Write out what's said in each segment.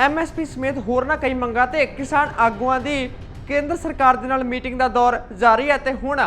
MSP ਸਮੇਤ ਹੋਰਨਾਂ ਕਈ ਮੰਗਾਂ ਤੇ ਕਿਸਾਨ ਆਗੂਆਂ ਦੀ ਕੇਂਦਰ ਸਰਕਾਰ ਦੇ ਨਾਲ ਮੀਟਿੰਗ ਦਾ ਦੌਰ ਜਾਰੀ ਹੈ ਤੇ ਹੁਣ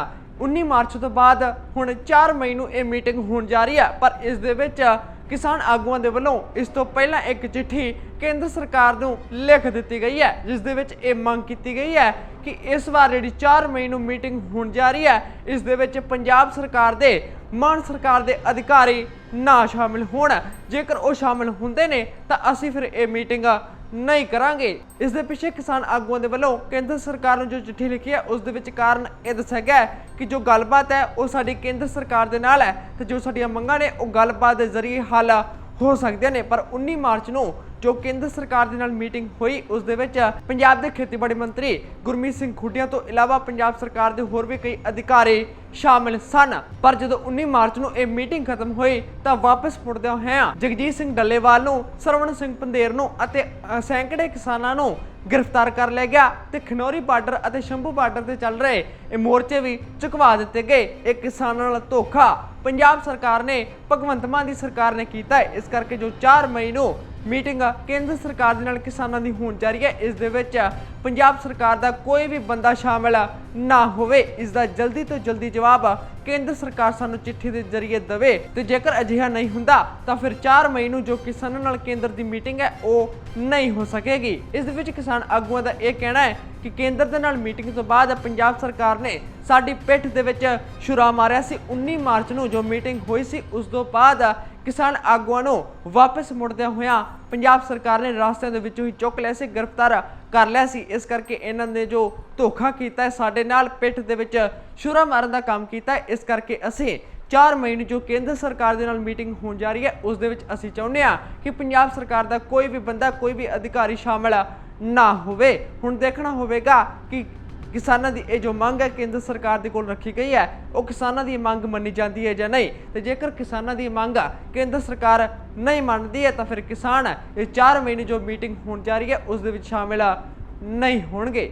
19 ਮਾਰਚ ਤੋਂ ਬਾਅਦ ਹੁਣ 4 ਮਈ ਨੂੰ ਇਹ ਮੀਟਿੰਗ ਹੋਣ ਜਾ ਰਹੀ ਹੈ। ਪਰ ਇਸ ਦੇ ਵਿੱਚ ਕਿਸਾਨ ਆਗੂਆਂ ਦੇ ਵੱਲੋਂ ਇਸ ਤੋਂ ਪਹਿਲਾਂ ਇੱਕ ਚਿੱਠੀ ਕੇਂਦਰ ਸਰਕਾਰ ਨੂੰ ਲਿਖ ਦਿੱਤੀ ਗਈ ਹੈ, ਜਿਸ ਦੇ ਵਿੱਚ ਇਹ ਮੰਗ ਕੀਤੀ ਗਈ ਹੈ ਕਿ ਇਸ ਵਾਰ ਜਿਹੜੀ 4 ਮਈ ਨੂੰ ਮੀਟਿੰਗ ਹੋਣ ਜਾ ਰਹੀ ਹੈ, ਇਸ ਦੇ ਵਿੱਚ ਪੰਜਾਬ ਸਰਕਾਰ ਦੇ ਮਾਨ ਸਰਕਾਰ ਦੇ ਅਧਿਕਾਰੀ ਨਾ ਸ਼ਾਮਿਲ ਹੋਣ। ਜੇਕਰ ਉਹ ਸ਼ਾਮਿਲ ਹੁੰਦੇ ਨੇ, ਤਾਂ ਅਸੀਂ ਫਿਰ ਇਹ ਮੀਟਿੰਗ ਨਹੀਂ ਕਰਾਂਗੇ। ਇਸ ਦੇ ਪਿੱਛੇ ਕਿਸਾਨ ਆਗੂਆਂ ਦੇ ਵੱਲੋਂ ਕੇਂਦਰ ਸਰਕਾਰ ਨੂੰ ਜੋ ਚਿੱਠੀ ਲਿਖੀ ਹੈ, ਉਸ ਦੇ ਵਿੱਚ ਕਾਰਨ ਇਹ ਦੱਸਿਆ ਗਿਆ ਹੈ ਕਿ ਜੋ ਗੱਲਬਾਤ ਹੈ, ਉਹ ਸਾਡੀ ਕੇਂਦਰ ਸਰਕਾਰ ਦੇ ਨਾਲ ਹੈ ਤੇ ਜੋ ਸਾਡੀਆਂ ਮੰਗਾਂ ਨੇ, ਉਹ ਗੱਲਬਾਤ ਦੇ ਜ਼ਰੀਏ ਹੱਲ ਹੋ ਸਕਦੀਆਂ ਨੇ, ਪਰ 19 ਮਾਰਚ ਨੂੰ ਜੋ ਕੇਂਦਰ ਸਰਕਾਰ ਦੇ ਨਾਲ ਮੀਟਿੰਗ ਹੋਈ, ਉਸ ਦੇ ਵਿੱਚ ਪੰਜਾਬ ਦੇ ਖੇਤੀਬਾੜੀ ਮੰਤਰੀ ਗੁਰਮੀਤ ਸਿੰਘ ਖੁੱਡੀਆਂ ਤੋਂ ਇਲਾਵਾ ਪੰਜਾਬ ਸਰਕਾਰ ਦੇ ਹੋਰ ਵੀ ਕਈ ਅਧਿਕਾਰੀ ਸ਼ਾਮਿਲ ਸਨ। ਪਰ ਜਦੋਂ 19 ਮਾਰਚ ਨੂੰ ਇਹ ਮੀਟਿੰਗ ਖਤਮ ਹੋਈ, ਤਾਂ ਵਾਪਸ ਮੁੜਦਿਆਂ ਹੋਇਆਂ ਜਗਜੀਤ ਸਿੰਘ ਡੱਲੇਵਾਲ ਨੂੰ, ਸਰਵਣ ਸਿੰਘ ਪੰਦੇਰ ਨੂੰ ਅਤੇ ਸੈਂਕੜੇ ਕਿਸਾਨਾਂ ਨੂੰ ਗ੍ਰਿਫਤਾਰ ਕਰ ਲਿਆ ਗਿਆ ਤੇ ਖਨੌਰੀ ਬਾਰਡਰ ਅਤੇ ਸ਼ੰਭੂ ਬਾਰਡਰ ਤੇ ਚੱਲ ਰਹੇ ਇਹ ਮੋਰਚੇ ਵੀ ਚੁਕਵਾ ਦਿੱਤੇ ਗਏ। ਇਹ ਕਿਸਾਨਾਂ ਨਾਲ ਧੋਖਾ ਪੰਜਾਬ ਸਰਕਾਰ ਨੇ, ਭਗਵੰਤ ਮਾਨ ਦੀ ਸਰਕਾਰ ਨੇ ਕੀਤਾ ਹੈ। ਇਸ ਕਰਕੇ ਜੋ 4 ਮਈ ਨੂੰ ਮੀਟਿੰਗ ਕੇਂਦਰ ਸਰਕਾਰ ਦੇ ਨਾਲ ਕਿਸਾਨਾਂ ਦੀ ਹੋਣ ਜਾ ਰਹੀ ਹੈ। ਇਸ ਦੇ ਵਿੱਚ ਪੰਜਾਬ ਸਰਕਾਰ ਦਾ ਕੋਈ ਵੀ ਬੰਦਾ ਸ਼ਾਮਲ ਨਾ ਹੋਵੇ। ਇਸ ਦਾ ਜਲਦੀ ਤੋਂ ਜਲਦੀ ਜਵਾਬ ਕੇਂਦਰ ਸਰਕਾਰ ਸਾਨੂੰ ਚਿੱਠੀ ਦੇ ਜ਼ਰੀਏ ਦੇਵੇ। ਤੇ ਜੇਕਰ ਅਜਿਹਾ ਨਹੀਂ ਹੁੰਦਾ, ਤਾਂ ਫਿਰ 4 ਮਈ ਨੂੰ ਜੋ ਕਿਸਾਨਾਂ ਨਾਲ ਕੇਂਦਰ ਦੀ ਮੀਟਿੰਗ ਹੈ, ਉਹ ਨਹੀਂ ਹੋ ਸਕੇਗੀ। ਇਸ ਦੇ ਵਿੱਚ ਕਿਸਾਨ ਆਗੂਆਂ ਦਾ ਇਹ ਕਹਿਣਾ ਹੈ ਕਿ ਕੇਂਦਰ ਦੇ ਨਾਲ ਮੀਟਿੰਗ ਤੋਂ ਬਾਅਦ ਪੰਜਾਬ ਸਰਕਾਰ ਨੇ ਸਾਡੀ ਪਿੱਠ ਦੇ ਵਿੱਚ ਛੁਰਾ ਮਾਰਿਆ ਸੀ। 19 ਮਾਰਚ ਨੂੰ ਜੋ ਮੀਟਿੰਗ ਹੋਈ ਸੀ, ਉਸ ਤੋਂ ਬਾਅਦ ਕਿਸਾਨ ਆਗੂਆਂ ਨੂੰ ਵਾਪਸ ਮੁੜਦਿਆਂ ਹੋਇਆਂ ਪੰਜਾਬ ਸਰਕਾਰ ਨੇ ਰਾਸਤਿਆਂ ਦੇ ਵਿੱਚੋਂ ਹੀ ਚੁੱਕ ਲਿਆ ਸੀ, ਗ੍ਰਿਫਤਾਰ ਕਰ ਲਿਆ ਸੀ। ਇਸ ਕਰਕੇ ਇਹਨਾਂ ਨੇ ਜੋ ਧੋਖਾ ਕੀਤਾ ਹੈ, ਸਾਡੇ ਨਾਲ ਪਿੱਠ ਦੇ ਵਿੱਚ ਸ਼ੁਰਾ ਮਾਰਨ ਦਾ ਕੰਮ ਕੀਤਾ ਹੈ। ਇਸ ਕਰਕੇ ਅਸੀਂ 4 ਮਈ ਨੂੰ ਜੋ ਕੇਂਦਰ ਸਰਕਾਰ ਦੇ ਨਾਲ ਮੀਟਿੰਗ ਹੋਣ ਜਾ ਰਹੀ ਹੈ, ਉਸ ਦੇ ਵਿੱਚ ਅਸੀਂ ਚਾਹੁੰਦੇ ਹਾਂ ਕਿ ਪੰਜਾਬ ਸਰਕਾਰ ਦਾ ਕੋਈ ਵੀ ਬੰਦਾ, ਕੋਈ ਵੀ ਅਧਿਕਾਰੀ ਸ਼ਾਮਲ ਨਾ ਹੋਵੇ। ਹੁਣ ਦੇਖਣਾ ਹੋਵੇਗਾ ਕਿ ਕਿਸਾਨਾਂ ਦੀ ਇਹ ਜੋ ਮੰਗ ਹੈ, ਕੇਂਦਰ ਸਰਕਾਰ ਦੇ ਕੋਲ ਰੱਖੀ ਗਈ ਹੈ, ਉਹ ਕਿਸਾਨਾਂ ਦੀ ਮੰਗ ਮੰਨੀ ਜਾਂਦੀ ਹੈ ਜਾਂ ਨਹੀਂ? ਤੇ ਜੇਕਰ ਕਿਸਾਨਾਂ ਦੀ ਮੰਗ ਕੇਂਦਰ ਸਰਕਾਰ ਨਹੀਂ ਮੰਨਦੀ ਹੈ, ਤਾਂ ਫਿਰ ਕਿਸਾਨ ਇਹ 4 ਮਹੀਨੇ ਜੋ ਮੀਟਿੰਗ ਹੋਣ ਜਾ ਰਹੀ ਹੈ, ਉਸ ਦੇ ਵਿੱਚ ਸ਼ਾਮਿਲ ਨਹੀਂ ਹੋਣਗੇ।